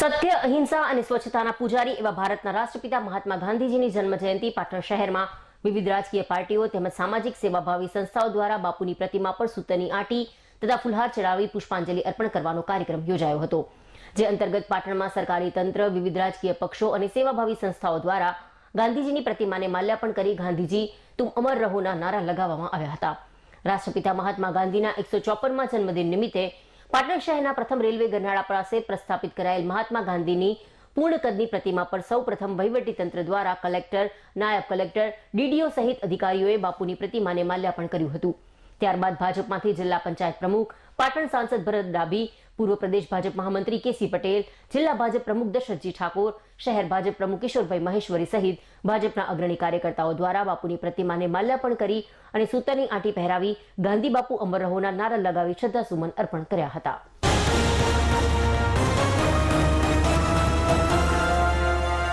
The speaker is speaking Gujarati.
સત્ય, અહિંસા અને સ્વચ્છતાના પૂજારી એવા ભારતના રાષ્ટ્રપિતા મહાત્મા ગાંધીજીની જન્મ જયંતિ પાટણ શહેરમાં. વિવિધ રાજકીય પાર્ટીઓ તેમજ સામાજિક સેવાભાવી સંસ્થાઓ દ્વારા બાપુની પ્રતિમા પર સૂતરની આંટી તથા ફુલહાર ચડાવી પુષ્પાંજલિ અર્પણ કરવાનો કાર્યક્રમ યોજાયો હતો. જે અંતર્ગત પાટણમાં સરકારી તંત્ર, વિવિધ રાજકીય પક્ષો અને સેવાભાવી સંસ્થાઓ દ્વારા ગાંધીજીની પ્રતિમાને માલ્યાર્પણ કરી ગાંધીજી, તુમ અમર રહોના નારા લગાવવામાં આવ્યા હતા. રાષ્ટ્રપિતા મહાત્મા ગાંધીના એકસો ચોપનમાં જન્મદિન નિમિત્તે પાટણ શહેરના પ્રથમ રેલવે ગરનાળા પાસે પ્રસ્થાપિત કરાયેલ મહાત્મા ગાંધીની પૂર્ણ કદની પ્રતિમા પર સૌ પ્રથમ તંત્ર દ્વારા કલેક્ટર, નાયબ કલેક્ટર, ડીડીઓ સહિત અધિકારીઓએ બાપુની પ્રતિમાને માલ્યાર્પણ કર્યું હતું. ત્યારબાદ ભાજપમાંથી જિલ્લા પંચાયત પ્રમુખ, પાટણ સાંસદ ભરત ડાબી પૂર્વ પ્રદેશ ભાજપ મહામંત્રી કેસી પટેલ, જિલ્લા ભાજપ પ્રમુખ દશરથજી ઠાકોર, શહેર ભાજપ પ્રમુખ કિશોરભાઈ મહેશ્વરી સહિત ભાજપના અગ્રણી કાર્યકર્તાઓ દ્વારા બાપુની પ્રતિમાને માલ્યાર્પણ કરી અને સૂતરની આંટી પહેરાવી ગાંધી બાપુ અમર રહોના નારા લગાવી શ્રદ્ધાસુમન અર્પણ કર્યા હતા.